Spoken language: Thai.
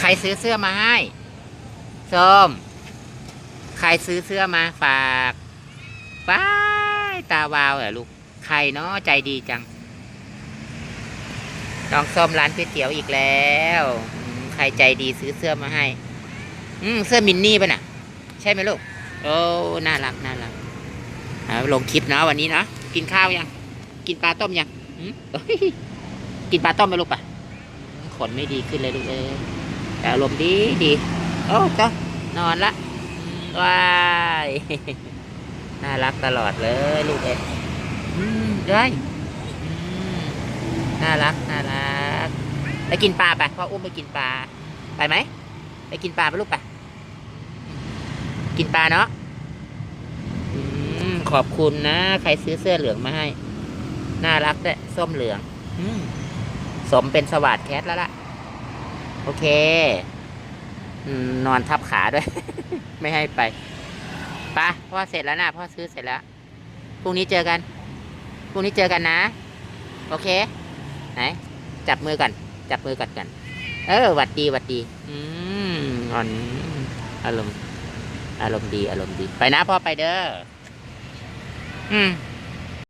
ใครซื้อเสื้อมาให้ส้มใครซื้อเสื้อมาฝากป้ายตาวาวเหรอลูก ใครเนาะใจดีจัง น้องส้มร้านก๋วยเตี๋ยวอีกแล้วใครใจดีซื้อเสื้อมาให้ อืมเสื้อมินนี่ป่ะน่ะ ใช่ไหมลูก โอ้ น่ารัก น่ารักลงคลิปเนาะวันนี้เนาะ กินข้าวยัง กินปลาต้มยังกินปลาต้มไหมลูกปะขนไม่ดีขึ้นเลยลูกเอ้ย อารมณ์ดีดีโอ้จ้านอนละอืมว้ายน่ารักตลอดเลยลูกเอ็ดอืมได้อืมน่ารักน่ารักไปกินปลาไปพ่ออุ้มไปกินปลาไปไหมไปกินปลาไปลูกไปกินปลาเนาะอืมขอบคุณนะ ใครซื้อเสื้อเหลืองมาให้ น่ารักด้วยส้มเหลืองอืมสมเป็นสวัสดแคทแล้วล่ะโอ เคอืมนอนทับขาด้วย ไม่ให้ไปไปะพ่อเสร็จแล้วนะพ่อซื้อเสร็จแล้วพรุ่งนี้เจอกันพรุ่งนี้เจอกันนะ โอเค ไหน จับมือกัน จับมือกันกัน เออหวัดดีหวัดดี อืมอ่อนอารมณ์อารมณ์ดี อารมณ์ดี ไปนะพ่อไปเด้อ อืม